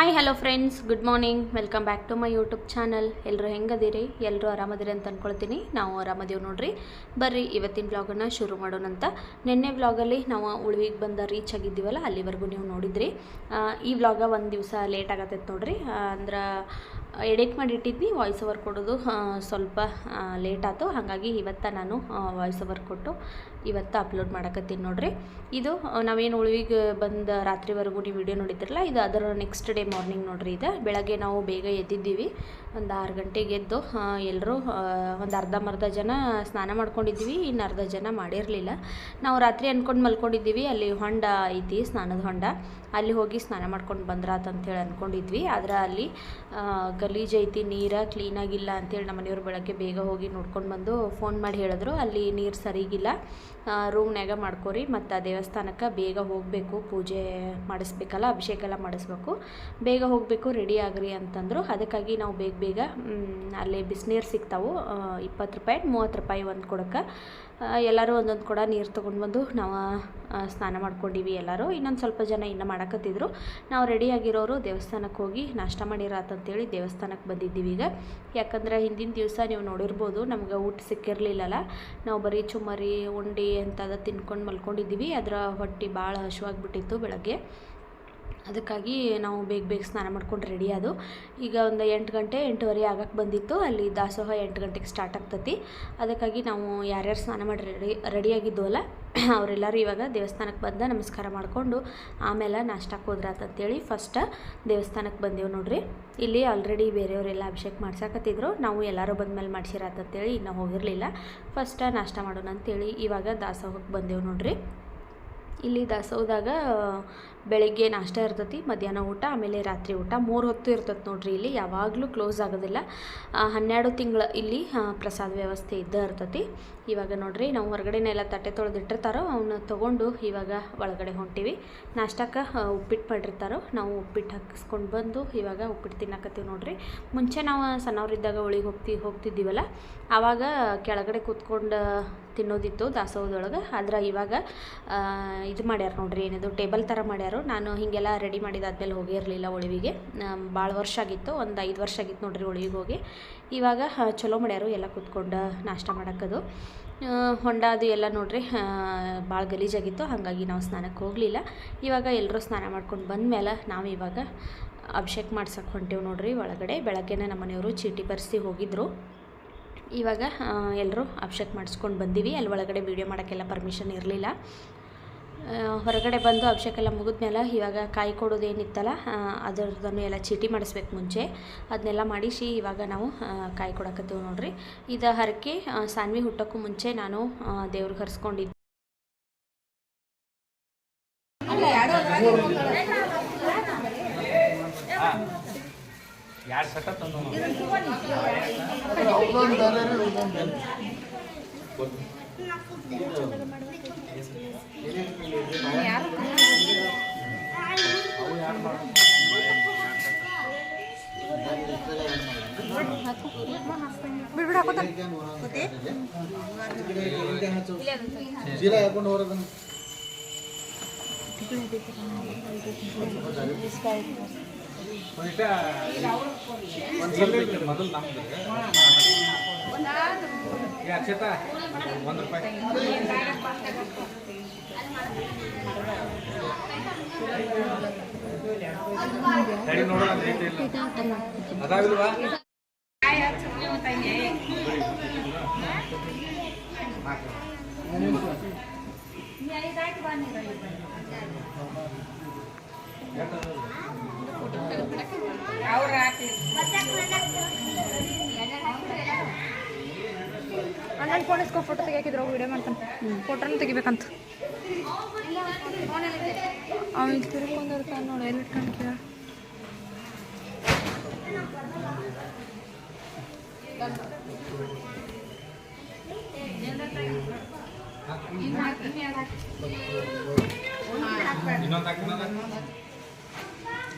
Hi hello friends good morning welcome back to my YouTube channel ಎಲ್ಲರೂ ಹೆಂಗದಿರಿ? ಎಲ್ಲರೂ ಆರಾಮದಿರಿ ಅಂತ ಅಂದ್ಕೊಳ್ತೀನಿ ನಾವು ಆರಾಮದೀವಿ ನೋಡ್ರಿ. ಬರ್ರಿ, ಇವತ್ತಿನ ವ್ಲಾಗನ್ನು ಶುರು ಮಾಡೋಣಂತ ನಿನ್ನೆ ವ್ಲಾಗಲ್ಲಿ ನಾವು ಉಳ್ವಿಗೆ ಬಂದ ರೀಚ್ ಆಗಿದ್ದೀವಲ್ಲ, ಅಲ್ಲಿವರೆಗೂ ನೀವು ನೋಡಿದ್ರಿ. ಈ ವ್ಲಾಗ ಒಂದು ದಿವಸ ಲೇಟ್ ಆಗತ್ತೈತೆ ನೋಡ್ರಿ. ಅಂದ್ರೆ ಎಡಿಟ್ ಮಾಡಿ ಇಟ್ಟಿದ್ನಿ ವಾಯ್ಸ್ ಓವರ್ ಕೊಡೋದು ಸ್ವಲ್ಪ ಲೇಟ್ ಆಯ್ತು. ಹಾಗಾಗಿ ಇವತ್ತು ನಾನು ವಾಯ್ಸ್ ಓವರ್ ಕೊಟ್ಟು ಇವತ್ತು ಅಪ್ಲೋಡ್ ಮಾಡಕತ್ತೀನಿ ನೋಡಿರಿ. ಇದು, ನಾವೇನು ಉಳ್ವಿಗೆ ಬಂದ ರಾತ್ರಿವರೆಗೂ ನೀವು ವಿಡಿಯೋ ನೋಡಿದ್ರಲ್ಲ, ಇದು ಅದರ ನೆಕ್ಸ್ಟ್ ಡೇ ಮಾರ್ನಿಂಗ್ ನೋಡಿರಿ ಇದು. ಬೆಳಗ್ಗೆ ನಾವು ಬೇಗ ಎದ್ದಿದ್ದೀವಿ. ಒಂದು ಆರು ಗಂಟೆಗೆ ಎದ್ದು ಎಲ್ಲರೂ ಒಂದು ಅರ್ಧಂಬರ್ಧ ಜನ ಸ್ನಾನ ಮಾಡ್ಕೊಂಡಿದ್ದೀವಿ ಇನ್ನು ಅರ್ಧ ಜನ ಮಾಡಿರಲಿಲ್ಲ. ನಾವು ರಾತ್ರಿ ಅಂದ್ಕೊಂಡು ಮಲ್ಕೊಂಡಿದ್ದೀವಿ, ಅಲ್ಲಿ ಹೊಂಡ ಐತಿ, ಸ್ನಾನದ ಹೊಂಡ. ಅಲ್ಲಿ ಹೋಗಿ ಸ್ನಾನ ಮಾಡ್ಕೊಂಡು ಬಂದ್ರಾತ ಅಂತೇಳಿ ಅಂದ್ಕೊಂಡಿದ್ವಿ ಆದ್ರೆ ಅಲ್ಲಿ ಗಲೀಜ್ ಐತಿ, ನೀರು ಕ್ಲೀನಾಗಿಲ್ಲ ಅಂತೇಳಿ ನಮ್ಮ ಮನೆಯವ್ರು ಬೆಳಗ್ಗೆ ಬೇಗ ಹೋಗಿ ನೋಡ್ಕೊಂಡು ಬಂದು ಫೋನ್ ಮಾಡಿ ಹೇಳಿದ್ರು. ಅಲ್ಲಿ ನೀರು ಸರಿಗಿಲ್ಲ. ರೂಮ್ನ್ಯಾಗ ಮಾಡ್ಕೊರಿ ಮತ್ತು ಆ ದೇವಸ್ಥಾನಕ್ಕೆ ಬೇಗ ಹೋಗಬೇಕು, ಪೂಜೆ ಮಾಡಿಸ್ಬೇಕಲ್ಲ ಅಭಿಷೇಕ ಎಲ್ಲ ಮಾಡಿಸ್ಬೇಕು. ಬೇಗ ಹೋಗಬೇಕು ರೆಡಿ ಆಗ್ರಿ ಅಂತಂದರು. ಅದಕ್ಕಾಗಿ ನಾವು ಬೇಗ ಬೇಗ ಅಲ್ಲೇ ಬಿಸಿನೀರು ಸಿಗ್ತಾವು. ಇಪ್ಪತ್ತು ರೂಪಾಯಿ, ಮೂವತ್ತು ರೂಪಾಯಿ ಒಂದು ಕೊಡಕ್ಕೆ ಎಲ್ಲರೂ ಒಂದೊಂದು ಕೊಡ ನೀರು ತೊಗೊಂಡು ಬಂದು ನಾವು ಸ್ನಾನ ಮಾಡ್ಕೊಂಡಿವಿ ಎಲ್ಲರೂ. ಇನ್ನೊಂದು ಸ್ವಲ್ಪ ಜನ ಇನ್ನೂ ಮಾಡಕತ್ತಿದ್ರು. ನಾವು ರೆಡಿಯಾಗಿರೋರು ದೇವಸ್ಥಾನಕ್ಕೆ ಹೋಗಿ ನಾಷ್ಟ ಮಾಡಿರತ್ತಂತೇಳಿ ದೇವಸ್ಥಾನಕ್ಕೆ ಬಂದಿದ್ದೀವಿ ಈಗ. ಯಾಕಂದ್ರೆ ಹಿಂದಿನ ದಿವಸ ನೀವು ನೋಡಿರ್ಬೋದು ನಮ್ಗೆ ಊಟ ಸಿಕ್ಕಿರಲಿಲ್ಲಲ್ಲ ನಾವು ಬರೀ ಚುಮ್ಮರಿ, ಉಂಡಿ ಅಂತದ ತಿನ್ಕೊಂಡು ಮಲ್ಕೊಂಡಿದ್ದೀವಿ. ಅದರ ಹೊಟ್ಟೆ ಭಾಳ ಹಸುವಾಗಿಬಿಟ್ಟಿತ್ತು ಬೆಳಗ್ಗೆ. ಅದಕ್ಕಾಗಿ ನಾವು ಬೇಗ ಬೇಗ ಸ್ನಾನ ಮಾಡ್ಕೊಂಡು ರೆಡಿ ಅದು. ಈಗ ಒಂದು ಎಂಟು ಗಂಟೆ, ಎಂಟುವರೆ ಆಗಕ್ಕೆ ಬಂದಿತ್ತು. ಅಲ್ಲಿ ದಾಸೋಹ ಎಂಟು ಗಂಟೆಗೆ ಸ್ಟಾರ್ಟ್ ಆಗ್ತತಿ. ಅದಕ್ಕಾಗಿ ನಾವು ಯಾರ್ಯಾರು ಸ್ನಾನ ಮಾಡಿ ರೆಡಿ ರೆಡಿಯಾಗಿದ್ದವಲ್ಲ ಅವರೆಲ್ಲರೂ ಇವಾಗ ದೇವಸ್ಥಾನಕ್ಕೆ ಬಂದ ನಮಸ್ಕಾರ ಮಾಡಿಕೊಂಡು ಆಮೇಲೆ ನಾಷ್ಟಕ್ಕೆ ಹೋದ್ರಾತಂತೇಳಿ ಫಸ್ಟ್ ದೇವಸ್ಥಾನಕ್ಕೆ ಬಂದೆವು ನೋಡ್ರಿ. ಇಲ್ಲಿ ಆಲ್ರೆಡಿ ಬೇರೆಯವರೆಲ್ಲ ಅಭಿಷೇಕ ಮಾಡ್ಸಕತ್ತಿದ್ರು. ನಾವು ಎಲ್ಲರೂ ಬಂದಮೇಲೆ ಮಾಡ್ಸಿರಾತಂತೇಳಿ ಇನ್ನೂ ಹೋಗಿರಲಿಲ್ಲ. ಫಸ್ಟ್ ನಾಷ್ಟ ಮಾಡೋಣ ಅಂತೇಳಿ ಇವಾಗ ದಾಸೋಹಕ್ಕೆ ಬಂದೆವು ನೋಡ್ರಿ. ಇಲ್ಲಿ ದಾಸೋಹದಾಗ ಬೆಳಿಗ್ಗೆ ನಾಷ್ಟ ಇರ್ತೈತಿ, ಮಧ್ಯಾಹ್ನ ಊಟ, ಆಮೇಲೆ ರಾತ್ರಿ ಊಟ. ಮೂರು ಹೊತ್ತು ಇರ್ತೈತೆ ನೋಡ್ರಿ ಇಲ್ಲಿ, ಯಾವಾಗಲೂ ಕ್ಲೋಸ್ ಆಗೋದಿಲ್ಲ. ಹನ್ನೆರಡು ತಿಂಗಳ ಇಲ್ಲಿ ಪ್ರಸಾದ ವ್ಯವಸ್ಥೆ ಇದ್ದೇ ಇರ್ತೈತಿ. ಇವಾಗ ನೋಡ್ರಿ, ನಾವು ಹೊರಗಡೆನೆಲ್ಲ ತಟ್ಟೆ ತೊಳೆದಿಟ್ಟಿರ್ತಾರೋ ಅವನ್ನ ತೊಗೊಂಡು ಇವಾಗ ಒಳಗಡೆ ಹೊಂಟಿವಿ. ನಾಷ್ಟಕ್ಕೆ ಉಪ್ಪಿಟ್ಟು ಮಾಡಿರ್ತಾರೋ, ನಾವು ಉಪ್ಪಿಟ್ಟು ಹಾಕಿಸ್ಕೊಂಡು ಬಂದು ಇವಾಗ ಉಪ್ಪಿಟ್ಟು ತಿನ್ನಕತ್ತೀವಿ ನೋಡ್ರಿ. ಮುಂಚೆ ನಾವು ಸಣ್ಣವರಿದ್ದಾಗ ಒಳಗೆ ಹೋಗ್ತಿ, ಹೋಗ್ತಿದ್ದೀವಲ್ಲ, ಆವಾಗ ಕೆಳಗಡೆ ಕೂತ್ಕೊಂಡು ತಿನ್ನೋದಿತ್ತು ದಾಸೋಹದೊಳಗೆ. ಆದ್ರೆ ಇವಾಗ ಇದು ಮಾಡ್ಯಾರ ನೋಡ್ರಿ, ಏನದು, ಟೇಬಲ್ ಥರ ಮಾಡ್ಯಾರು. ನಾನು ಹೀಗೆಲ್ಲ ರೆಡಿ ಮಾಡಿದಾದ್ಮೇಲೆ ಹೋಗಿರಲಿಲ್ಲ ಉಳಿವಿಗೆ ಭಾಳ ವರ್ಷ ಆಗಿತ್ತು, ಒಂದು ಐದು ವರ್ಷ ಆಗಿತ್ತು ನೋಡ್ರಿ ಉಳಿವಿಗೆ ಹೋಗಿ. ಇವಾಗ ಚಲೋ ಮಾಡ್ಯಾರು, ಎಲ್ಲ ಕೂತ್ಕೊಂಡು ನಾಷ್ಟ ಮಾಡೋಕ್ಕದು. ಹೊಂಡ ಅದು ಎಲ್ಲ ನೋಡ್ರಿ ಭಾಳ ಗಲೀಜಾಗಿತ್ತು, ಹಾಗಾಗಿ ನಾವು ಸ್ನಾನಕ್ಕೆ ಹೋಗಲಿಲ್ಲ. ಇವಾಗ ಎಲ್ಲರೂ ಸ್ನಾನ ಮಾಡ್ಕೊಂಡು ಬಂದಮೇಲೆ ನಾವು ಇವಾಗ ಅಭಿಷೇಕ ಮಾಡ್ಸಕ್ಕೆ ಹೊಂಟೇವು ನೋಡ್ರಿ ಒಳಗಡೆ. ಬೆಳಗ್ಗೆನೇ ನಮ್ಮ ಮನೆಯವರು ಚೀಟಿ ಬರೆಸಿ ಹೋಗಿದ್ದರು ಇವಾಗ ಎಲ್ಲರೂ ಅಭಿಷೇಕ ಮಾಡಿಸ್ಕೊಂಡು ಬಂದೀವಿ. ಅಲ್ಲಿ ಒಳಗಡೆ ವೀಡಿಯೋ ಮಾಡೋಕ್ಕೆಲ್ಲ ಪರ್ಮಿಷನ್ ಇರಲಿಲ್ಲ. ಹೊರಗಡೆ ಬಂದು ಅಭಿಷೇಕ ಎಲ್ಲ ಮುಗಿದ್ಮೇಲೆ ಇವಾಗ ಕಾಯಿ ಕೊಡೋದೇನಿತ್ತಲ್ಲ ಅದರದನ್ನು ಎಲ್ಲ ಚೀಟಿ ಮಾಡಿಸ್ಬೇಕು ಮುಂಚೆ. ಅದನ್ನೆಲ್ಲ ಮಾಡಿಸಿ ಇವಾಗ ನಾವು ಕಾಯಿ ಕೊಡಕತ್ತೀವಿ ನೋಡ್ರಿ. ಇದು ಹರಕೆ ಸಾನ್ವಿ ಹುಟ್ಟೋಕ್ಕೂ ಮುಂಚೆ ನಾನು ದೇವ್ರಿಗೆ ಹರಿಸ್ಕೊಂಡಿದ್ದೆ. ಎರಡು ಸಟ ತಂದು ಚೀಲ ಹಾಕೊಂಡು ಹೊರದನ್ನು ಒಂದ್ಸಲ ಮೊದಲು ನಮ್ದು ಅಕ್ಷತ ಒಂದು ರೂಪಾಯಿ ತಡಿ ನೋಡೋಣ ಐತೆ ಇಲ್ಲ ಅದಾವಿಲ್ವಾ ನನ್ನ ಫೋನ್ ಇಸ್ಕೊ ಫೋಟೋ ತೆಗಿಯಾಕಿದ್ರು ವಿಡಿಯೋ ಮಾಡ್ತಾನೆ. ಫೋಟೋನ ತೆಗಿಬೇಕಂತ. ಅವ್ನು ಇಲ್ಲಿ ತಿರ್ಕೊಂಡಿರ್ತಾನೆ ನೋಡಿ, ಎಲ್ಲಿ ಇಟ್ಕೊಂಡು ಕೇಳ. ಇನ್ನೊಂದು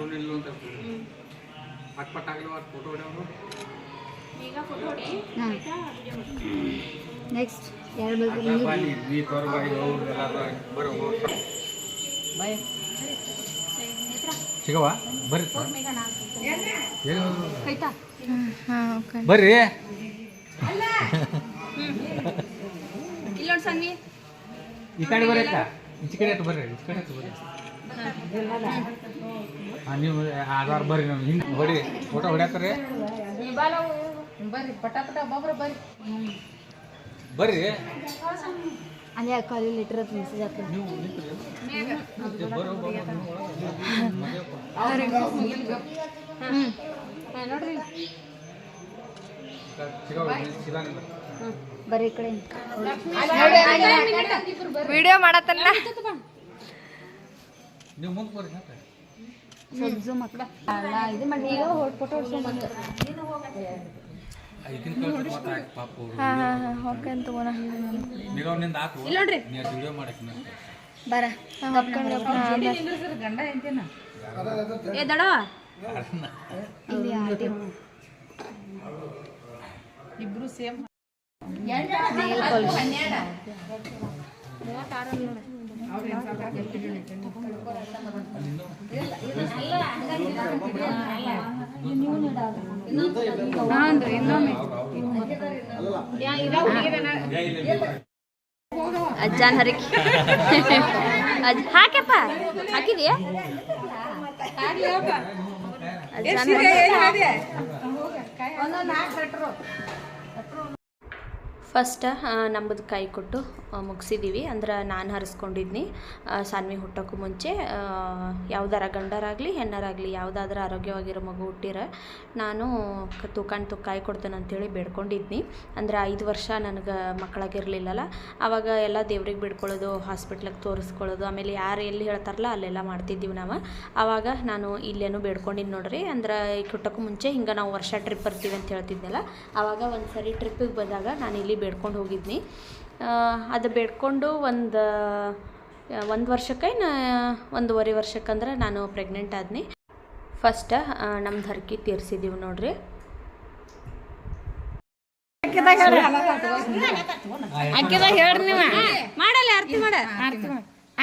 ಹಾಕಿ ಇಲ್ಲ ಅಂತ ಪಟ್ ಪಟ್ ಆಗಲಿ ಫೋಟೋ ಹೊಡೆಯವರು? ನೆಕ್ಸ್ಟ್ ಸಿಗವ ಬರ್ರಿ. ಬರ್ರಿ. ಈ ಕಡೆ ಬರ್ರಿ ಅಕ್ಕ ಈಚೆ ಕಡೆ ಆಯ್ತು ಬರ್ರಿ ಈಚೆ ಕಡೆ ಆಯ್ತು ಬರ್ರಿ. ನೀವು ಆಧಾರ್ ಬರ್ರಿ ನಾನು ಹಿಂಗೆ ಹೊಡಿ ಫೋಟೋ ಹೊಡ್ಯಾಕ್ರಿ. ಬರ್ರಿ. ಪಟ ಪಟ ಒಬ್ಬೊಬ್ರು ಬರ್ರಿ ಬರ್ರಿ ಅಲ್ಲಿ ಕಾಲೇಜ್ ಲೆಟರ್ ಮೆಸೇಜ್ ಹಾಕ್ತೀನಿ ನೀವು ನೋಡ್ರಿ ಬರ್ರಿ ಈ ಕಡೆ. ವಿಡಿಯೋ ಮಾಡತ್ತಲ್ಲ. ನೀವು ಮುಂದೆ ಬರ್ರಿ ಹಾಕ್ಲ ಅಲ್ಲ ಇದು ಮಾಡಿ ಫೋಟೋ. ಹಾಂ ತಗೋಣ ಇಲ್ಲ ನೋಡ್ರಿ. ನೀ ಅದು ವಿಡಿಯೋ ಮಾಡಕ್ಕೆ ನಾನು ಬರ ಗಪ್ಕೊಂಡ್ ಗಪ್ಕೊಂಡ್ ಏ ದಡವ ಇಲ್ಲಿ ಆಂಟಿ ಅಜ್ಜಾನ್ ಹರಕಿ. ಅಜ್ಜ ಹಾಕ್ಯಪ್ಪ. ಹಾಕಿದ್ಯಾ? ಅಜ್ಜಾನ್ ಫಸ್ಟ್ ನಮ್ಮದು ಕೈ ಕೊಟ್ಟು ಮುಗಿಸಿದ್ದೀವಿ ಅಂದ್ರೆ ನಾನು ಹರಿಸ್ಕೊಂಡಿದ್ನಿ. ಸಾನ್ವಿ ಹುಟ್ಟೋಕ್ಕೂ ಮುಂಚೆ ಯಾವ್ದಾರ ಗಂಡರಾಗಲಿ, ಹೆಣ್ಣರಾಗಲಿ, ಯಾವುದಾದ್ರೂ ಆರೋಗ್ಯವಾಗಿರೋ ಮಗು ಹುಟ್ಟಿರ ನಾನು ತೂಕಂಡು ತುಕ್ಕಾಯಿ ತುಕ್ಕ ಕಾಯಿ ಕೊಡ್ತೇನೆ ಅಂತೇಳಿ ಬೇಡ್ಕೊಂಡಿದ್ನಿ. ಅಂದ್ರೆ ಐದು ವರ್ಷ ನನಗೆ ಮಕ್ಕಳಾಗಿರಲಿಲ್ಲಲ್ಲ ಆವಾಗ ಎಲ್ಲ ದೇವ್ರಿಗೆ ಬಿಡ್ಕೊಳ್ಳೋದು, ಹಾಸ್ಪಿಟ್ಲಿಗೆ ತೋರಿಸ್ಕೊಳ್ಳೋದು, ಆಮೇಲೆ ಯಾರು ಎಲ್ಲಿ ಹೇಳ್ತಾರಲ್ಲ ಅಲ್ಲೆಲ್ಲ ಮಾಡ್ತಿದ್ದೀವಿ ನಾವು. ಆವಾಗ ನಾನು ಇಲ್ಲೇನು ಬೇಡ್ಕೊಂಡಿದ್ದು ನೋಡ್ರಿ. ಅಂದ್ರೆ ಹುಟ್ಟೋಕ್ಕೂ ಮುಂಚೆ ಹಿಂಗೆ ನಾವು ವರ್ಷ ಟ್ರಿಪ್ ಬರ್ತೀವಿ ಅಂತ ಹೇಳ್ತಿದ್ನಲ್ಲ ಆವಾಗ ಒಂದು ಸರಿ ಟ್ರಿಪ್ಪಿಗೆ ಬಂದಾಗ ನಾನು ಇಲ್ಲಿ ಬೇಡ್ಕೊಂಡು ಹೋಗಿದ್ನಿ. ಅದು ಬೇಡ್ಕೊಂಡು ಒಂದು ಒಂದು ವರ್ಷಕ್ಕೆ ಒಂದೂವರೆ ವರ್ಷಕ್ಕಂದ್ರೆ ನಾನು ಪ್ರೆಗ್ನೆಂಟ್ ಆದ್ನಿ. ಫಸ್ಟ್ ನಮ್ದು ಹರಕೆ ತೀರ್ಸಿದ್ದೀವಿ ನೋಡ್ರಿ. ಅಕ್ಕಿದ ಹೇಳ್ರಿ ನೀವು ಮಾಡಲ್ಲ ಅರ್ತಿ ಮಾಡ.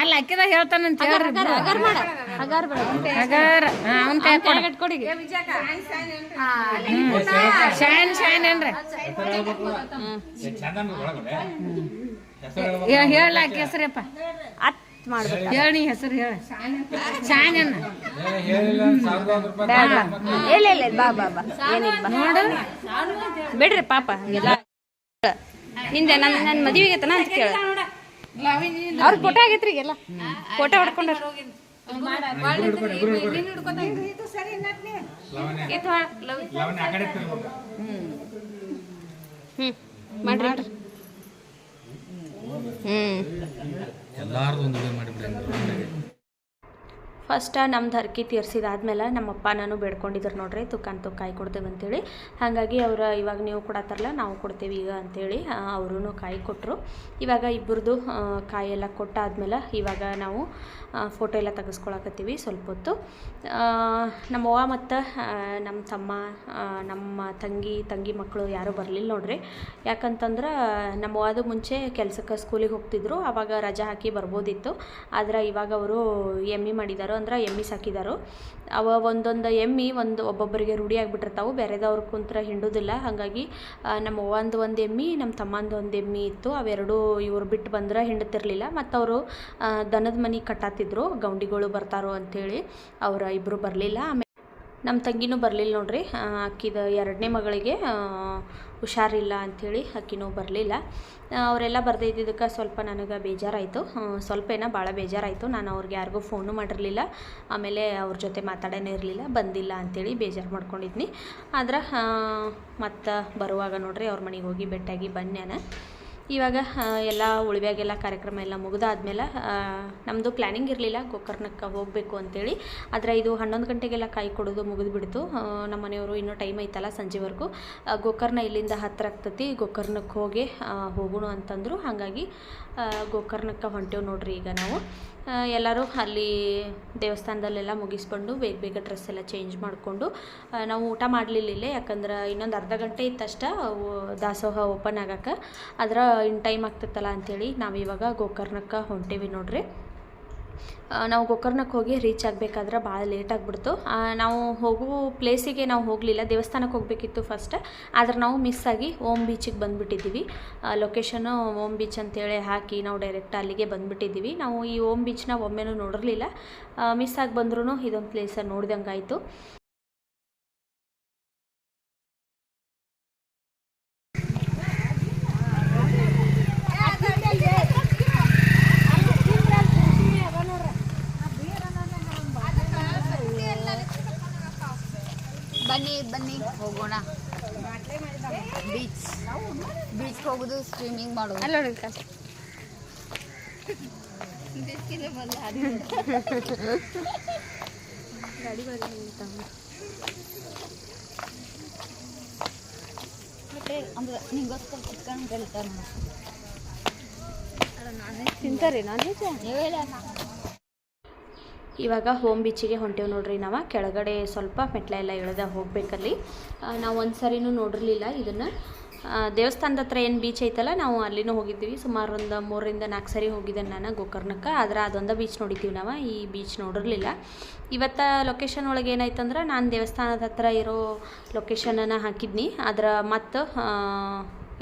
ಅಲ್ಲ ಅಕ್ಕಿದ ಹೇಳ್ತಾನಂತ ಹೇಳ್ರಿ. ಅಗಾರ್ ಮಾಡ. ಅಗಾರ್ ಬೇಡ ಅಗರ್ ಅವನ್ ಕೈ ಕೊಡ ಕೊಡಿ ಶಾನ್ ಶಾನ್ ಏನ್ರಿ? ಚಂದ ಒಳಗಡೆ. ಹೆಸರು ಹೇಳ ಅಕ್ಕಿ ಹೆಸರಪ್ಪ. ಅತ್ ಮಾಡ್ಬೇಕು. ಹೇಳ ನೀ ಹೆಸರು ಹೇಳ. ಶಾನ್ ಅನ್ನ. ಇಲ್ಲ ಇಲ್ಲ ಬಾ ಬಾ ಬಾ. ಏನಿಲ್ಲ ಬಾ. ನೋಡು. ಬಿಡ್ರಿ ಪಾಪ ಎಲ್ಲ ಹಿಂದೆ ನನ್ನ ನನ್ನ ಮದುವೆಗೆ ತನ ಅಂತ ಕೇಳ. ಅವ್ರ ಫೋಟೋ ಆಗೈತ್ರಿ ಎಲ್ಲ ಫೋಟೋ ಹೊಡ್ಕೊಂಡ್ರ ಹ್ಮ್. ಮಾಡ್ರಿ ಹ್ಮ್. ಎಲ್ಲಾರ್ದು ಒಂದು ಮಾಡಿಬಿಡ್ರಿ ಮಾಡಿಬಿಡಿ ಫಸ್ಟ್ ನಮ್ದು ತೀರ್ಸಿದಾದ್ಮೇಲೆ ನಮ್ಮಪ್ಪ ನಾನು ಬೇಡ್ಕೊಂಡಿದ್ರು ನೋಡ್ರಿ ತುಕಾನ್ ತುಕಾಯಿ ಕಾಯಿ ಕೊಡ್ತೇವೆ ಅಂತೇಳಿ. ಹಾಗಾಗಿ ಅವ್ರು ಇವಾಗ ನೀವು ಕೊಡತ್ತಾರಲ್ಲ, ನಾವು ಕೊಡ್ತೇವೆ ಈಗ ಅಂತೇಳಿ ಅವರು ಕಾಯಿ ಕೊಟ್ಟರು ಇವಾಗ ಇಬ್ಬರದು ಕಾಯಿ ಎಲ್ಲ ಕೊಟ್ಟಾದ್ಮೇಲೆ ಇವಾಗ ನಾವು ಫೋಟೋ ಎಲ್ಲ ತೆಗೆಸ್ಕೊಳಕತ್ತೀವಿ ಸ್ವಲ್ಪ ಹೊತ್ತು. ನಮ್ಮವ್ವ ಮತ್ತು ನಮ್ಮ ತಮ್ಮ ನಮ್ಮ ತಂಗಿ ತಂಗಿ ಮಕ್ಕಳು ಯಾರೂ ಬರಲಿಲ್ಲ ನೋಡ್ರಿ. ಯಾಕಂತಂದ್ರೆ ನಮ್ಮವ್ವದು ಮುಂಚೆ ಕೆಲಸಕ್ಕೆ ಸ್ಕೂಲಿಗೆ ಹೋಗ್ತಿದ್ರು ಆವಾಗ ರಜಾ ಹಾಕಿ ಬರ್ಬೋದಿತ್ತು. ಆದ್ರೆ ಇವಾಗ ಅವರು ಎಮ್ಮಿ ಮಾಡಿದಾರೋ ಅಂದ್ರೆ ಎಮ್ಮಿ ಸಾಕಿದಾರು. ಅವ ಒಂದೊಂದು ಎಮ್ಮಿ ಒಂದು ಒಬ್ಬೊಬ್ಬರಿಗೆ ರೂಢಿ ಆಗಿಬಿಟ್ಟಿರ್ತಾವೆ. ಬೇರೆದವ್ರ ಕುಂತ್ರ ಹಿಂಡೋದಿಲ್ಲ. ಹಾಗಾಗಿ ನಮ್ಮ ಅವ್ವಂದು ಒಂದು ಎಮ್ಮಿ, ನಮ್ಮ ತಮ್ಮಂದು ಒಂದು ಎಮ್ಮಿ ಇತ್ತು. ಅವೆರಡು ಇವ್ರು ಬಿಟ್ಟು ಬಂದ್ರೆ ಹಿಂಡ್ತಿರ್ಲಿಲ್ಲ. ಮತ್ತು ಅವರು ದನದ ಮನೆ ಕಟ್ಟಾತಿದ್ರು. ಗೌಂಡಿಗಳು ಬರ್ತಾರೋ ಅಂಥೇಳಿ ಅವರ ಇಬ್ಬರು ಬರಲಿಲ್ಲ. ಆಮೇಲೆ ನಮ್ಮ ತಂಗಿನೂ ಬರಲಿಲ್ಲ ನೋಡ್ರಿ. ಅಕ್ಕಿದ ಎರಡನೇ ಮಗಳಿಗೆ ಹುಷಾರಿಲ್ಲ ಅಂಥೇಳಿ ನೋವು ಬರಲಿಲ್ಲ. ಅವರೆಲ್ಲ ಬರ್ದೇ ಇದ್ದಿದ್ದಕ್ಕೆ ಸ್ವಲ್ಪ ನನಗೆ ಬೇಜಾರಾಯಿತು. ಸ್ವಲ್ಪ ಏನೋ ಭಾಳ ಬೇಜಾರಾಯಿತು. ನಾನು ಅವ್ರಿಗೆ ಯಾರಿಗೂ ಫೋನು ಮಾಡಿರಲಿಲ್ಲ. ಆಮೇಲೆ ಅವ್ರ ಜೊತೆ ಮಾತಾಡೋನೇ ಇರಲಿಲ್ಲ. ಬಂದಿಲ್ಲ ಅಂಥೇಳಿ ಬೇಜಾರು ಮಾಡ್ಕೊಂಡಿದ್ನಿ. ಆದ್ರೆ ಮತ್ತು ಬರುವಾಗ ನೋಡ್ರಿ ಅವ್ರ ಮನೆಗೆ ಹೋಗಿ ಭೇಟಿಯಾಗಿ ಬನ್ಯಾನ ಇವಾಗ ಎಲ್ಲ ಉಳಿವ್ಯಾಗೆಲ್ಲ ಕಾರ್ಯಕ್ರಮ ಎಲ್ಲ ಮುಗಿದಾದ್ಮೇಲೆ ನಮ್ಮದು ಪ್ಲ್ಯಾನಿಂಗ್ ಇರಲಿಲ್ಲ, ಗೋಕರ್ಣಕ್ಕೆ ಹೋಗಬೇಕು ಅಂತೇಳಿ. ಆದರೆ ಇದು ಹನ್ನೊಂದು ಗಂಟೆಗೆಲ್ಲ ಕಾಯಿ ಕೊಡೋದು ಮುಗಿದ್ಬಿಡ್ತು. ನಮ್ಮ ಮನೆಯವರು ಇನ್ನೂ ಟೈಮ್ ಐತಲ್ಲ ಸಂಜೆವರೆಗೂ. ಗೋಕರ್ಣ ಇಲ್ಲಿಂದ ಹತ್ತಿರ ಆಗ್ತತಿ. ಗೋಕರ್ಣಕ್ಕೆ ಹೋಗಿ ಹೋಗೋಣ ಅಂತಂದರು. ಹಾಗಾಗಿ ಗೋಕರ್ಣಕ್ಕೆ ಹೊಂಟೇವು ನೋಡ್ರಿ ಈಗ ನಾವು. ಎಲ್ಲರೂ ಅಲ್ಲಿ ದೇವಸ್ಥಾನದಲ್ಲೆಲ್ಲ ಮುಗಿಸ್ಕೊಂಡು ಬೇಗ ಬೇಗ ಡ್ರೆಸ್ ಎಲ್ಲ ಚೇಂಜ್ ಮಾಡಿಕೊಂಡು ನಾವು ಊಟ ಮಾಡಲಿಲ್ಲ ಯಾಕಂದ್ರೆ ಇನ್ನೊಂದು ಅರ್ಧ ಗಂಟೆ ಇತ್ತಷ್ಟ ದಾಸೋಹ ಓಪನ್ ಆಗಕ್ಕೆ. ಅದರ ಇನ್ ಟೈಮ್ ಆಗ್ತೈತಲ್ಲ ಅಂಥೇಳಿ ನಾವು ಇವಾಗ ಗೋಕರ್ಣಕ್ಕೆ ಹೊಂಟೀವಿ ನೋಡ್ರಿ. ನಾವು ಗೋಕರ್ಣಕ್ಕೆ ಹೋಗಿ ರೀಚ್ ಆಗಬೇಕಾದ್ರೆ ಭಾಳ ಲೇಟ್ ಆಗಿಬಿಡ್ತು. ನಾವು ಹೋಗೋ ಪ್ಲೇಸಿಗೆ ನಾವು ಹೋಗಲಿಲ್ಲ. ದೇವಸ್ಥಾನಕ್ಕೆ ಹೋಗಬೇಕಿತ್ತು ಫಸ್ಟ್ ಆದ್ರೆ ನಾವು ಮಿಸ್ ಆಗಿ ಓಮ್ ಬೀಚಿಗೆ ಬಂದುಬಿಟ್ಟಿದ್ದೀವಿ. ಲೊಕೇಶನ್ನು ಓಮ್ ಬೀಚ್ ಅಂತೇಳಿ ಹಾಕಿ ನಾವು ಡೈರೆಕ್ಟ್ ಅಲ್ಲಿಗೆ ಬಂದುಬಿಟ್ಟಿದ್ದೀವಿ. ನಾವು ಈ ಓಮ್ ಬೀಚ್ನ ಒಮ್ಮೆನೂ ನೋಡಿರಲಿಲ್ಲ. ಮಿಸ್ ಆಗಿ ಬಂದ್ರೂ ಇದೊಂದು ಪ್ಲೇಸ ನೋಡ್ದಂಗೆ ಆಯಿತು ಬನ್ನಿ ಬನ್ನಿ ಹೋಗೋಣ ಬೀಚ್ ಬೀಚ್ ಹೋಗುದು ಸ್ವಿಮ್ಮಿಂಗ್ ಮಾಡೋದು. ಅಲ್ಲ ನೋಡಿ ಗಾಡಿ ಬರಲಿ ಅಂತ ಮತ್ತೆ ಅಂದ್ರೆ ನಿಂಗೋಸ್ಕರ ಕುತ್ಕೊಂಡು ಕಲಿತಾರೆ ತಿಂತಾರೆ ನಾನ್ ನೀವೆಲ್ಲ ಇವಾಗ ಹೋಮ್ ಬೀಚಿಗೆ ಹೊಂಟೇವು ನೋಡ್ರಿ ನಾವು. ಕೆಳಗಡೆ ಸ್ವಲ್ಪ ಮೆಟ್ಲ ಎಲ್ಲ ಇಳ್ದ ಹೋಗ್ಬೇಕಲ್ಲಿ. ನಾವು ಒಂದು ಸರಿನೂ ನೋಡಿರಲಿಲ್ಲ ಇದನ್ನು. ದೇವಸ್ಥಾನದ ಹತ್ರ ಏನು ಬೀಚ್ ಐತಲ್ಲ, ನಾವು ಅಲ್ಲಿನೂ ಹೋಗಿದ್ವಿ. ಸುಮಾರು ಒಂದು ಮೂರರಿಂದ ನಾಲ್ಕು ಸರಿ ಹೋಗಿದ್ದೆ ನಾನು ಗೋಕರ್ಣಕ್ಕೆ. ಆದ್ರೆ ಅದೊಂದು ಬೀಚ್ ನೋಡಿದ್ದೀವಿ ನಾವು, ಈ ಬೀಚ್ ನೋಡಿರಲಿಲ್ಲ. ಇವತ್ತು ಲೊಕೇಶನ್ ಒಳಗೆ ಏನಾಯ್ತಂದ್ರೆ, ನಾನು ದೇವಸ್ಥಾನದ ಹತ್ರ ಇರೋ ಲೊಕೇಶನನ್ನು ಹಾಕಿದ್ನಿ. ಅದರ ಮತ್ತು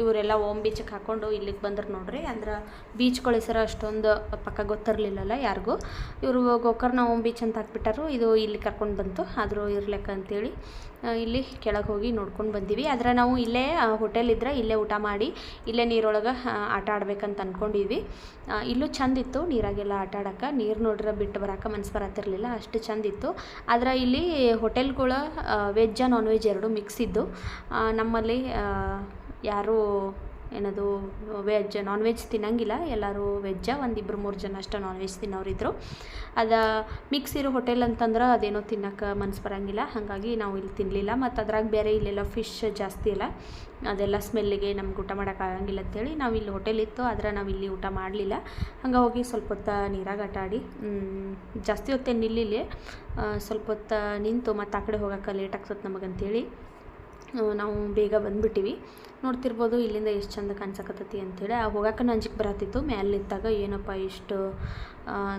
ಇವರೆಲ್ಲ ಓಮ್ ಬೀಚಕ್ಕೆ ಹಾಕ್ಕೊಂಡು ಇಲ್ಲಿಗೆ ಬಂದ್ರೆ ನೋಡ್ರಿ. ಅಂದ್ರೆ ಬೀಚ್ಗಳ ಹೆಸರು ಅಷ್ಟೊಂದು ಪಕ್ಕ ಗೊತ್ತಿರಲಿಲ್ಲಲ್ಲ ಯಾರಿಗೂ. ಇವರು ಗೋಕರ್ಣ ಓಮ್ ಬೀಚ್ ಅಂತ ಹಾಕ್ಬಿಟ್ಟಾರು. ಇದು ಇಲ್ಲಿ ಕರ್ಕೊಂಡು ಬಂತು. ಆದರೂ ಇರ್ಲಿಕ್ಕ ಅಂತೇಳಿ ಇಲ್ಲಿ ಕೆಳಗೆ ಹೋಗಿ ನೋಡ್ಕೊಂಡು ಬಂದೀವಿ. ಆದರೆ ನಾವು ಇಲ್ಲೇ ಹೋಟೆಲ್ ಇದ್ರೆ ಇಲ್ಲೇ ಊಟ ಮಾಡಿ, ಇಲ್ಲೇ ನೀರೊಳಗೆ ಆಟ ಆಡ್ಬೇಕಂತ ಅಂದ್ಕೊಂಡಿದ್ವಿ ಇಲ್ಲೂ ಚಂದಿತ್ತು ನೀರಾಗೆಲ್ಲ ಆಟ ಆಡೋಕೆ ನೀರು ನೋಡ್ರೆ ಬಿಟ್ಟು ಬರೋಕೆ ಮನ್ಸು ಬರತ್ತಿರಲಿಲ್ಲ. ಅಷ್ಟು ಚಂದಿತ್ತು ಆದರೆ ಇಲ್ಲಿ ಹೋಟೆಲ್ಗಳ ವೆಜ್ಜ ನಾನ್ ವೆಜ್ ಎರಡು ಮಿಕ್ಸ್ ಇದ್ದು ನಮ್ಮಲ್ಲಿ ಯಾರೂ ಏನದು ವೆಜ್ ನಾನ್ ವೆಜ್ ತಿನ್ನಂಗಿಲ್ಲ. ಎಲ್ಲರೂ ವೆಜ್ಜ ಒಂದಿಬ್ಬರು ಮೂರು ಜನ ಅಷ್ಟೇ ನಾನ್ ವೆಜ್ ತಿನ್ನೋರಿದ್ರು. ಅದು ಮಿಕ್ಸ್ ಇರೋ ಹೋಟೆಲ್ ಅಂತಂದ್ರೆ ಅದೇನೋ ತಿನ್ನೋಕೆ ಮನ್ಸು ಬರೋಂಗಿಲ್ಲ. ಹಾಗಾಗಿ ನಾವು ಇಲ್ಲಿ ತಿನ್ನಲಿಲ್ಲ ಮತ್ತು ಅದ್ರಾಗ ಬೇರೆ ಇಲ್ಲೆಲ್ಲ ಫಿಶ್ ಜಾಸ್ತಿ ಇಲ್ಲ. ಅದೆಲ್ಲ ಸ್ಮೆಲ್ಲಿಗೆ ನಮ್ಗೆ ಊಟ ಮಾಡೋಕ್ಕಾಗಂಗಿಲ್ಲ ಅಂತೇಳಿ ನಾವು ಇಲ್ಲಿ ಹೋಟೆಲ್ ಇತ್ತು. ಆದರೆ ನಾವು ಇಲ್ಲಿ ಊಟ ಮಾಡಲಿಲ್ಲ. ಹಂಗೆ ಹೋಗಿ ಸ್ವಲ್ಪ ಹೊತ್ತು ನೀರಾಗ ಆಟ ಆಡಿ ಜಾಸ್ತಿ ಹೊತ್ತೇನು ನಿಲ್ಲಿಲ್ಲ. ಸ್ವಲ್ಪ ಹೊತ್ತು ನಿಂತು ಮತ್ತು ಆ ಕಡೆ ಹೋಗೋಕೆ ಲೇಟ್ ಆಗ್ತದೆ ನಮಗಂತೇಳಿ. ನಾವು ಬೇಗ ಬಂದುಬಿಟ್ಟಿವಿ. ನೋಡ್ತಿರ್ಬೋದು, ಇಲ್ಲಿಂದ ಎಷ್ಟು ಚಂದ ಕಾಣಿಸಕತ್ತೈತಿ ಅಂತೇಳಿ. ಆ ಹೋಗಕ್ಕೆ ನಂಜಿಕೆ ಬರತ್ತಿತ್ತು. ನಿಂತಾಗ ಏನಪ್ಪ ಇಷ್ಟು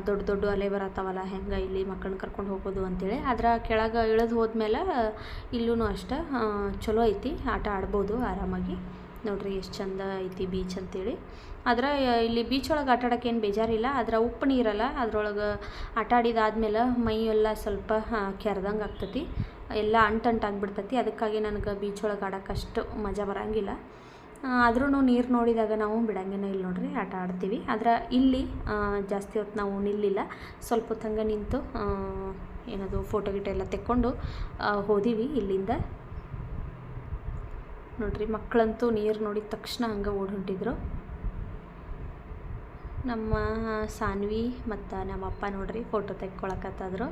ದೊಡ್ಡ ದೊಡ್ಡ ಅಲೆ ಬರತ್ತಾವಲ್ಲ, ಹೆಂಗೆ ಇಲ್ಲಿ ಮಕ್ಕಳನ್ನ ಕರ್ಕೊಂಡು ಹೋಗೋದು ಅಂತೇಳಿ. ಆದ್ರೆ ಕೆಳಗೆ ಇಳಿದು ಹೋದ್ಮೇಲೆ ಇಲ್ಲೂ ಅಷ್ಟೇ ಚಲೋ ಐತಿ. ಆಟ ಆಡ್ಬೋದು ಆರಾಮಾಗಿ. ನೋಡ್ರಿ ಎಷ್ಟು ಚಂದ ಐತಿ ಬೀಚ್ ಅಂತೇಳಿ. ಆದ್ರೆ ಇಲ್ಲಿ ಬೀಚ್ ಒಳಗೆ ಆಟ ಆಡೋಕೆ ಏನು ಬೇಜಾರಿಲ್ಲ. ಆದ್ರೆ ಉಪ್ಪು ನೀರಲ್ಲ, ಅದ್ರೊಳಗೆ ಆಟ ಆಡಿದಾದ್ಮೇಲೆ ಮೈಯೆಲ್ಲ ಸ್ವಲ್ಪ ಕೆರೆದಂಗೆ ಆಗ್ತೈತಿ. ಎಲ್ಲ ಅಂಟಂಟಾಗ್ಬಿಡ್ತೈತಿ. ಅದಕ್ಕಾಗಿ ನನಗೆ ಬೀಚ್ ಒಳಗೆ ಆಡೋಕೆ ಅಷ್ಟು ಮಜಾ ಬರೋಂಗಿಲ್ಲ. ಆದ್ರೂ ನೀರು ನೋಡಿದಾಗ ನಾವು ಬಿಡಂಗೇನ ಇಲ್ಲಿ ನೋಡ್ರಿ, ಆಟ ಆಡ್ತೀವಿ. ಆದ್ರೆ ಇಲ್ಲಿ ಜಾಸ್ತಿ ಹೊತ್ತು ನಾವು ನಿಲ್ಲಿಲ್ಲ. ಸ್ವಲ್ಪ ಹೊತ್ತು ಹಂಗೆ ನಿಂತು ಏನದು ಫೋಟೋ ಗಿಟೋ ಎಲ್ಲ ತೆಕ್ಕೊಂಡು ಹೋದಿವಿ ಇಲ್ಲಿಂದ. ನೋಡ್ರಿ, ಮಕ್ಕಳಂತೂ ನೀರು ನೋಡಿದ ತಕ್ಷಣ ಹಂಗೆ ಓಡಿ ಹೊಂಟಿದ್ರು. ನಮ್ಮ ಸಾನ್ವಿ ಮತ್ತು ನಮ್ಮ ಅಪ್ಪ ನೋಡ್ರಿ ಫೋಟೋ ತೆಕ್ಕೊಳಕತ್ತಾದ್ರು.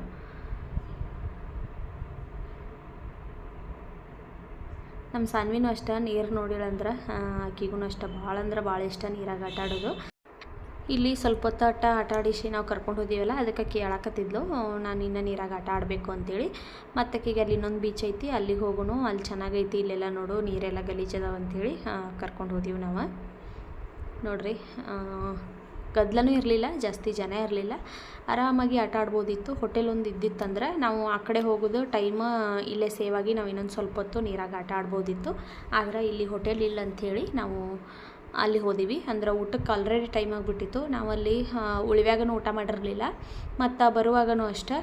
ನಮ್ಮ ಸಾನ್ವಿನೂ ಅಷ್ಟೇ ನೀರು ನೋಡಿಳಂದ್ರೆ ಆಕಿಗೂ ಅಷ್ಟೇ ಭಾಳ ಅಂದ್ರೆ ಭಾಳ ಇಷ್ಟ ನೀರಾಗ ಆಟ ಆಡೋದು. ಇಲ್ಲಿ ಸ್ವಲ್ಪ ಹೊತ್ತು ಆಟ ಆಟ ಆಡಿಸಿ ನಾವು ಕರ್ಕೊಂಡು ಹೋದೀವಲ್ಲ, ಅದಕ್ಕೆ ಕೇಳಕತ್ತಿದ್ಲು ನಾನು ಇನ್ನೂ ನೀರಾಗ ಆಟ ಆಡಬೇಕು ಅಂತೇಳಿ. ಮತ್ತೆ ಆಕಿಗೆ ಅಲ್ಲಿ ಇನ್ನೊಂದು ಬೀಚ್ ಐತಿ, ಅಲ್ಲಿಗೆ ಹೋಗೋಣ, ಅಲ್ಲಿ ಚೆನ್ನಾಗೈತಿ, ಇಲ್ಲೆಲ್ಲ ನೋಡು, ನೀರೆಲ್ಲ ಗಲೀಜದಾವ ಕರ್ಕೊಂಡು ಹೋದೀವಿ ನಾವು. ನೋಡ್ರಿ ಗದ್ದಲನೂ ಇರಲಿಲ್ಲ, ಜಾಸ್ತಿ ಜನ ಇರಲಿಲ್ಲ. ಆರಾಮಾಗಿ ಆಟ ಆಡ್ಬೋದಿತ್ತು. ಹೋಟೆಲ್ ಒಂದು ಇದ್ದಿತ್ತಂದ್ರೆ ನಾವು ಆ ಕಡೆ ಹೋಗೋದು ಟೈಮ್ ಇಲ್ಲೇ ಸೇವ್ ಆಗಿ ನಾವು ಇನ್ನೊಂದು ಸ್ವಲ್ಪ ಹೊತ್ತು ನೀರಾಗ ಆಟ ಆಡ್ಬೋದಿತ್ತು. ಆದ್ರೆ ಇಲ್ಲಿ ಹೋಟೆಲ್ ಇಲ್ಲ ಅಂಥೇಳಿ ನಾವು ಅಲ್ಲಿ ಹೋದಿವಿ. ಅಂದ್ರೆ ಊಟಕ್ಕೆ ಆಲ್ರೆಡಿ ಟೈಮ್ ಆಗಿಬಿಟ್ಟಿತ್ತು. ನಾವಲ್ಲಿ ಉಳಿವ್ಯಾಗನೂ ಊಟ ಮಾಡಿರಲಿಲ್ಲ. ಮತ್ತು ಬರುವಾಗನೂ ಅಷ್ಟೇ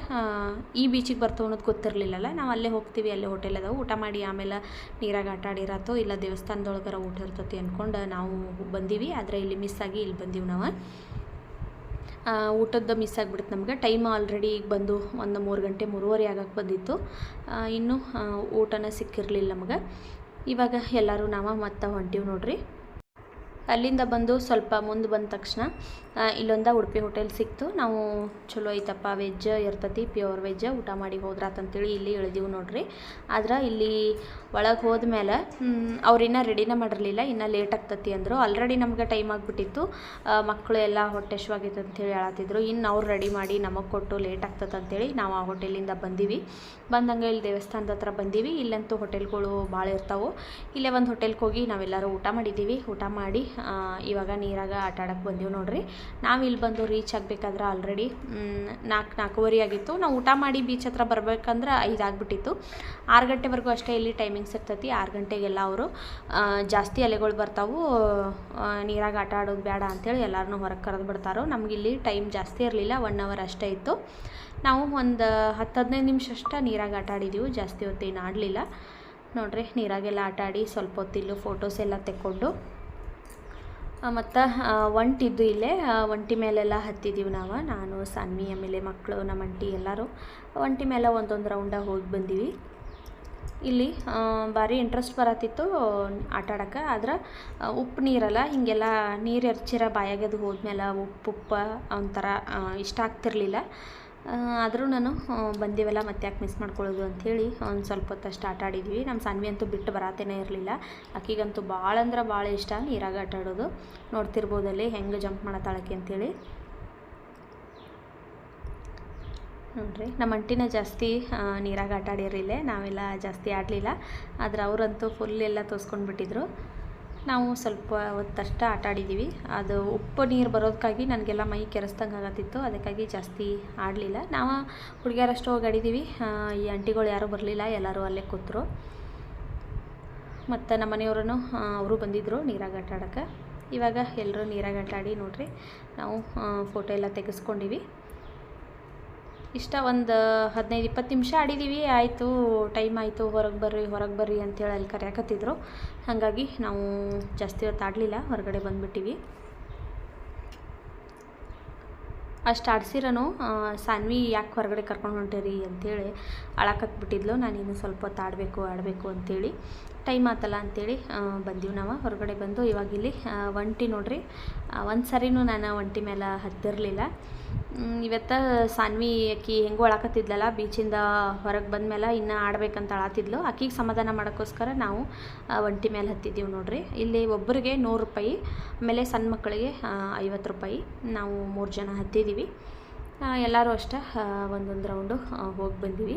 ಈ ಬೀಚಿಗೆ ಬರ್ತಾವೆ ಅನ್ನೋದು ಗೊತ್ತಿರಲಿಲ್ಲಲ್ಲ. ನಾವು ಅಲ್ಲೇ ಹೋಗ್ತೀವಿ, ಅಲ್ಲೇ ಹೋಟೆಲ್ ಅದಾವೆ. ಊಟ ಮಾಡಿ ಆಮೇಲೆ ನೀರಾಗ ಆಟ ಆಡಿರತ್ತೋ ಇಲ್ಲ ದೇವಸ್ಥಾನದೊಳಗರ ಊಟ ಇರ್ತೈತಿ ಅಂದ್ಕೊಂಡು ನಾವು ಬಂದೀವಿ. ಆದರೆ ಇಲ್ಲಿ ಮಿಸ್ ಆಗಿ ಇಲ್ಲಿ ಬಂದೀವಿ ನಾವು. ಊಟದ ಮಿಸ್ ಆಗಿಬಿಡ್ತು ನಮ್ಗೆ. ಟೈಮ್ ಆಲ್ರೆಡಿ ಈಗ ಬಂದು ಒಂದು ಮೂರು ಗಂಟೆ ಮೂರುವರೆ ಆಗಕ್ಕೆ ಬಂದಿತ್ತು. ಇನ್ನೂ ಊಟನ ಸಿಕ್ಕಿರಲಿಲ್ಲ ನಮಗೆ. ಇವಾಗ ಎಲ್ಲರೂ ನಾವು ಮತ್ತೆ ಹೊಂಟೀವಿ ನೋಡ್ರಿ. ಅಲ್ಲಿಂದ ಬಂದು ಸ್ವಲ್ಪ ಮುಂದೆ ಬಂದ ತಕ್ಷಣ ಇಲ್ಲೊಂದ ಉಡುಪಿ ಹೋಟೆಲ್ ಸಿಕ್ತು. ನಾವು ಚಲೋ ಐತಪ್ಪ ವೆಜ್ ಇರ್ತತಿ ಪ್ಯೂರ್ ವೆಜ್ ಊಟ ಮಾಡಿ ಹೋದ್ರಾತಂತೇಳಿ ಇಲ್ಲಿ ಇಳಿದೀವಿ ನೋಡ್ರಿ. ಆದ್ರೆ ಇಲ್ಲಿ ಒಳಗೆ ಹೋದ್ಮೇಲೆ ಅವ್ರು ಇನ್ನೂ ರೆಡಿನೇ ಮಾಡಿರಲಿಲ್ಲ, ಇನ್ನೂ ಲೇಟ್ ಆಗ್ತತಿ ಅಂದರು. ಆಲ್ರೆಡಿ ನಮ್ಗೆ ಟೈಮ್ ಆಗಿಬಿಟ್ಟಿತ್ತು. ಮಕ್ಕಳು ಎಲ್ಲ ಹೊಟ್ಟೆ ಶುವಾಗಿತ್ತು ಅಂತೇಳಿ ಹೇಳತ್ತಿದ್ರು ಇನ್ನು ಅವ್ರು ರೆಡಿ ಮಾಡಿ ನಮಗೆ ಕೊಟ್ಟು ಲೇಟ್ ಆಗ್ತದೆ ಅಂತೇಳಿ ನಾವು ಆ ಹೋಟೆಲಿಂದ ಬಂದೀವಿ. ಬಂದಂಗೆ ಇಲ್ಲಿ ದೇವಸ್ಥಾನದ ಹತ್ರ ಬಂದೀವಿ. ಇಲ್ಲಂತೂ ಹೋಟೆಲ್ಗಳು ಭಾಳ ಇರ್ತಾವೆ. ಇಲ್ಲೇ ಒಂದು ಹೋಟೆಲ್ಗೆ ಹೋಗಿ ನಾವೆಲ್ಲರೂ ಊಟ ಮಾಡಿದ್ದೀವಿ ಊಟ ಮಾಡಿ ಇವಾಗ ನೀರಾಗ ಆಟ ಆಡಕ್ಕೆ ಬಂದೀವಿ ನೋಡ್ರಿ. ನಾವು ಇಲ್ಲಿ ಬಂದು ರೀಚ್ ಆಗಬೇಕಾದ್ರೆ ಆಲ್ರೆಡಿ ನಾಲ್ಕು ನಾಲ್ಕೂವರೆ ಆಗಿತ್ತು. ನಾವು ಊಟ ಮಾಡಿ ಬೀಚ್ ಹತ್ರ ಬರ್ಬೇಕಂದ್ರೆ ಐದು ಆಗಿಬಿಟ್ಟಿತ್ತು. ಆರು ಗಂಟೆವರೆಗೂ ಅಷ್ಟೇ ಇಲ್ಲಿ ಟೈಮಿಂಗ್ಸ್ ಇರ್ತೈತಿ. ಆರು ಗಂಟೆಗೆಲ್ಲ ಅವರು ಜಾಸ್ತಿ ಅಲೆಗಳು ಬರ್ತಾವು. ನೀರಾಗ ಆಟ ಆಡೋದು ಬೇಡ ಅಂಥೇಳಿ ಎಲ್ಲರನ್ನೂ ಹೊರಗೆ ಕರೆದು ಬಿಡ್ತಾರೋ. ನಮಗಿಲ್ಲಿ ಟೈಮ್ ಜಾಸ್ತಿ ಇರಲಿಲ್ಲ. ಒನ್ ಅವರ್ ಅಷ್ಟೇ ಇತ್ತು. ನಾವು ಒಂದು ಹತ್ತು, ಹದಿನೈದು ನಿಮಿಷ ಅಷ್ಟೇ ನೀರಾಗ ಆಟ ಆಡಿದ್ದೀವಿ ಜಾಸ್ತಿ ಹೊತ್ತೇನು ಆಡಲಿಲ್ಲ. ನೋಡ್ರಿ, ನೀರಾಗೆಲ್ಲ ಆಟ ಆಡಿ ಸ್ವಲ್ಪ ಹೊತ್ತಿಲ್ಲು ಫೋಟೋಸ್ ಎಲ್ಲ ತೆಕ್ಕೊಂಡು. ಮತ್ತು ಒಂಟಿದ್ದು ಇಲ್ಲೇ ಒಂಟಿ ಮೇಲೆಲ್ಲ ಹತ್ತಿದ್ದೀವಿ ನಾವು. ನಾನು, ಸನ್ಮಿ, ಆಮೇಲೆ ಮಕ್ಕಳು ನಮ್ಮ ಅಂಟಿ ಎಲ್ಲರೂ ಒಂಟಿ ಮೇಲೆ ಒಂದೊಂದು ರೌಂಡ ಹೋಗಿ ಬಂದೀವಿ. ಇಲ್ಲಿ ಭಾರಿ ಇಂಟ್ರೆಸ್ಟ್ ಬರತ್ತಿತ್ತು ಆಟ ಆಡೋಕೆ. ಆದ್ರೆ ಉಪ್ಪು ನೀರಲ್ಲ, ಹೀಗೆಲ್ಲ ನೀರು ಎರ್ಚಿರ ಬಾಯಾಗದು ಹೋದ್ಮೇಲೆ ಉಪ್ಪು ಉಪ್ಪ ಒಂಥರ ಇಷ್ಟ ಆಗ್ತಿರ್ಲಿಲ್ಲ. ಆದರೂ ನಾನು ಬಂದಿವೆಲ್ಲ ಮತ್ತೆ ಯಾಕೆ ಮಿಸ್ ಮಾಡ್ಕೊಳ್ಳೋದು ಅಂಥೇಳಿ ಒಂದು ಸ್ವಲ್ಪ ಹೊತ್ತಷ್ಟು ಆಟ ಆಡಿದ್ವಿ. ನಮ್ಮ ಸಾನ್ವಿ ಅಂತೂ ಬಿಟ್ಟು ಬರಾತೇನೇ ಇರಲಿಲ್ಲ. ಆಕಿಗಂತೂ ಭಾಳ ಅಂದ್ರೆ ಭಾಳ ಇಷ್ಟ ನೀರಾಗ ಆಟ ಆಡೋದು. ನೋಡ್ತಿರ್ಬೋದಲ್ಲಿ ಹೆಂಗೆ ಜಂಪ್ ಮಾಡತ್ತಾಳಕ್ಕೆ ಅಂಥೇಳಿ. ನೋಡ್ರಿ ನಮ್ಮ ಅಂಟಿನ ಜಾಸ್ತಿ ನೀರಾಗ ಆಟ ಆಡಿರಲಿಲ್ಲ. ನಾವೆಲ್ಲ ಜಾಸ್ತಿ ಆಡಲಿಲ್ಲ. ಆದ್ರೆ ಅವರಂತೂ ಫುಲ್ ಎಲ್ಲ ತೋರಿಸ್ಕೊಂಡು ಬಿಟ್ಟಿದ್ರು ನಾವು ಸ್ವಲ್ಪ ಹೊತ್ತಷ್ಟು ಆಟ ಆಡಿದ್ದೀವಿ. ಅದು ಉಪ್ಪು ನೀರು ಬರೋದಕ್ಕಾಗಿ ನನಗೆಲ್ಲ ಮೈ ಕೆರೆಸ್ದಂಗೆ ಆಗತ್ತಿತ್ತು. ಅದಕ್ಕಾಗಿ ಜಾಸ್ತಿ ಆಡಲಿಲ್ಲ. ನಾವು ಹುಡುಗಿಯರಷ್ಟು ಹೋಗಿ ಆಡಿದ್ದೀವಿ. ಈ ಆಂಟಿಗಳು ಯಾರೂ ಬರಲಿಲ್ಲ. ಎಲ್ಲರೂ ಅಲ್ಲೇ ಕೂತರು. ಮತ್ತು ನಮ್ಮ ಮನೆಯವ್ರೂ ಅವರು ಬಂದಿದ್ದರು ನೀರಾಗ ಆಟ ಆಡೋಕ್ಕೆ. ಇವಾಗ ಎಲ್ಲರೂ ನೀರಾಗ ಆಟ ಆಡಿ ನೋಡ್ರಿ. ನಾವು ಫೋಟೋ ಎಲ್ಲ ತೆಗೆಸ್ಕೊಂಡಿವಿ. ಇಷ್ಟ ಒಂದು ಹದಿನೈದು ಇಪ್ಪತ್ತು ನಿಮಿಷ ಆಡಿದ್ದೀವಿ ಆಯಿತು ಟೈಮ್ ಆಯಿತು, ಹೊರಗೆ ಬರ್ರಿ ಹೊರಗೆ ಬರ್ರಿ ಅಂತೇಳಿ ಅಲ್ಲಿ ಕರೆಯಕತ್ತಿದ್ರು. ಹಾಗಾಗಿ ನಾವು ಜಾಸ್ತಿ ಹೊತ್ತು ಆಡಲಿಲ್ಲ, ಹೊರಗಡೆ ಬಂದುಬಿಟ್ಟಿವಿ. ಅಷ್ಟು ಆಡ್ಸಿರೋನು ಸಾನ್ವಿ ಯಾಕೆ ಹೊರಗಡೆ ಕರ್ಕೊಂಡು ಹೊಂಟಿರಿ ಅಂಥೇಳಿ ಅಳಕತ್ಬಿಟ್ಟಿದ್ಲು. ನಾನು ಇನ್ನು ಸ್ವಲ್ಪ ಹೊತ್ತು ಆಡಬೇಕು ಆಡಬೇಕು ಅಂಥೇಳಿ ಟೈಮ್ ಆತಲ್ಲ ಅಂಥೇಳಿ ಬಂದೀವಿ ನಾವು. ಹೊರಗಡೆ ಬಂದು ಇವಾಗಿಲ್ಲಿ ಒಂಟಿ ನೋಡ್ರಿ. ಒಂದು ಸರಿನೂ ನಾನು ಒಂಟಿ ಮೇಲೆ ಹತ್ತಿರಲಿಲ್ಲ. ಇವತ್ತು ಸಾನ್ವಿ ಆಕಿ ಹೆಂಗೂ ಅಳಕತ್ತಿದ್ಲಲ್ಲ, ಬೀಚಿಂದ ಹೊರಗೆ ಬಂದಮೇಲೆ ಇನ್ನೂ ಆಡ್ಬೇಕಂತ ಅಳತಿದ್ಲು. ಆಕಿಗೆ ಸಮಾಧಾನ ಮಾಡೋಕ್ಕೋಸ್ಕರ ನಾವು ಒಂಟಿ ಮೇಲೆ ಹತ್ತಿದ್ದೀವಿ ನೋಡ್ರಿ. ಇಲ್ಲಿ ಒಬ್ಬರಿಗೆ ನೂರು ರೂಪಾಯಿ, ಆಮೇಲೆ ಸಣ್ಣ ಮಕ್ಕಳಿಗೆ ಐವತ್ತು ರೂಪಾಯಿ. ನಾವು ಮೂರು ಜನ ಹತ್ತಿದ್ದೀವಿ ಎಲ್ಲರೂ ಅಷ್ಟೇ ಒಂದೊಂದು ರೌಂಡು ಹೋಗಿ ಬಂದೀವಿ.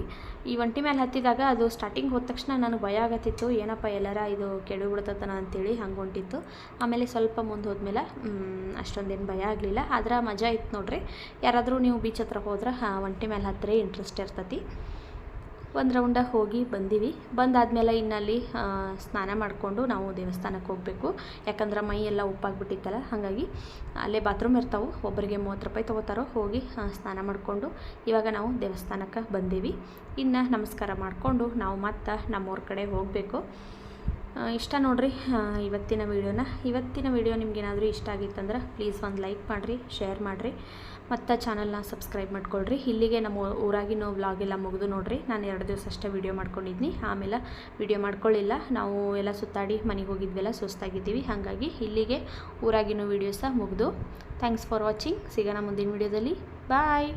ಈ ಒಂಟಿ ಮೇಲೆ ಹತ್ತಿದಾಗ ಅದು ಸ್ಟಾರ್ಟಿಂಗ್ ಹೋದ ತಕ್ಷಣ ನನಗೆ ಭಯ ಆಗತ್ತಿತ್ತು. ಏನಪ್ಪ ಎಲ್ಲರ ಇದು ಕೆಡು ಬಿಡ್ತತನ ಅಂತೇಳಿ ಹಂಗೆ ಹೊಂಟಿತ್ತು. ಆಮೇಲೆ ಸ್ವಲ್ಪ ಮುಂದೆ ಹೋದ್ಮೇಲೆ ಅಷ್ಟೊಂದೇನು ಭಯ ಆಗಲಿಲ್ಲ. ಆದ್ರೆ ಮಜಾ ಇತ್ತು ನೋಡ್ರಿ. ಯಾರಾದರೂ ನೀವು ಬೀಚ್ ಹತ್ರ ಹೋದ್ರೆ ಒಂಟಿ ಮೇಲೆ ಹತ್ತಿರ ಇಂಟ್ರೆಸ್ಟ್ ಇರ್ತತಿ. ಒಂದು ರೌಂಡಾಗಿ ಹೋಗಿ ಬಂದೀವಿ. ಬಂದಾದಮೇಲೆ ಇನ್ನಲ್ಲಿ ಸ್ನಾನ ಮಾಡಿಕೊಂಡು ನಾವು ದೇವಸ್ಥಾನಕ್ಕೆ ಹೋಗಬೇಕು. ಯಾಕಂದ್ರೆ ಮೈ ಎಲ್ಲ ಉಪ್ಪಾಗ್ಬಿಟ್ಟಿತ್ತಲ್ಲ, ಹಾಗಾಗಿ ಅಲ್ಲೇ ಬಾತ್ರೂಮ್ ಇರ್ತಾವೆ. ಒಬ್ಬರಿಗೆ ಮೂವತ್ತು ರೂಪಾಯಿ ತೊಗೋತಾರೋ, ಹೋಗಿ ಸ್ನಾನ ಮಾಡಿಕೊಂಡು ಇವಾಗ ನಾವು ದೇವಸ್ಥಾನಕ್ಕೆ ಬಂದೀವಿ. ಇನ್ನು ನಮಸ್ಕಾರ ಮಾಡಿಕೊಂಡು ನಾವು ಮತ್ತೆ ನಮ್ಮೂರ ಕಡೆ ಹೋಗಬೇಕು. ಇಷ್ಟ ನೋಡ್ರಿ ಇವತ್ತಿನ ವೀಡಿಯೋನ. ಇವತ್ತಿನ ವೀಡಿಯೋ ನಿಮ್ಗೇನಾದರೂ ಇಷ್ಟ ಆಗಿತ್ತಂದ್ರೆ ಪ್ಲೀಸ್ ಒಂದು ಲೈಕ್ ಮಾಡಿರಿ ಶೇರ್ ಮಾಡಿರಿ. ಮತ್ತು ಚಾನಲ್ನ ಸಬ್ಸ್ಕ್ರೈಬ್ ಮಾಡ್ಕೊಳ್ರಿ. ಇಲ್ಲಿಗೆ ನಮ್ಮ ಊರಾಗಿನ ವ್ಲಾಗ್ ಎಲ್ಲ ಮುಗಿದು ನೋಡ್ರಿ. ನಾನು ಎರಡು ದಿವಸ ಅಷ್ಟೇ ವೀಡಿಯೋ ಮಾಡ್ಕೊಂಡಿದ್ನಿ. ಆಮೇಲೆ ವೀಡಿಯೋ ಮಾಡ್ಕೊಳ್ಳಿಲ್ಲ ನಾವು ಎಲ್ಲ ಸುತ್ತಾಡಿ ಮನೆಗೆ ಹೋಗಿದ್ವೆಲ್ಲ ಸುಸ್ತಾಗಿದ್ದೀವಿ. ಹಾಗಾಗಿ ಇಲ್ಲಿಗೆ ಊರಾಗಿನ ಸಹ ಮುಗಿದು. ಥ್ಯಾಂಕ್ಸ್ ಫಾರ್ ವಾಚಿಂಗ್ ಸಿಗೋಣ ಮುಂದಿನ ವೀಡಿಯೋದಲ್ಲಿ ಬಾಯ್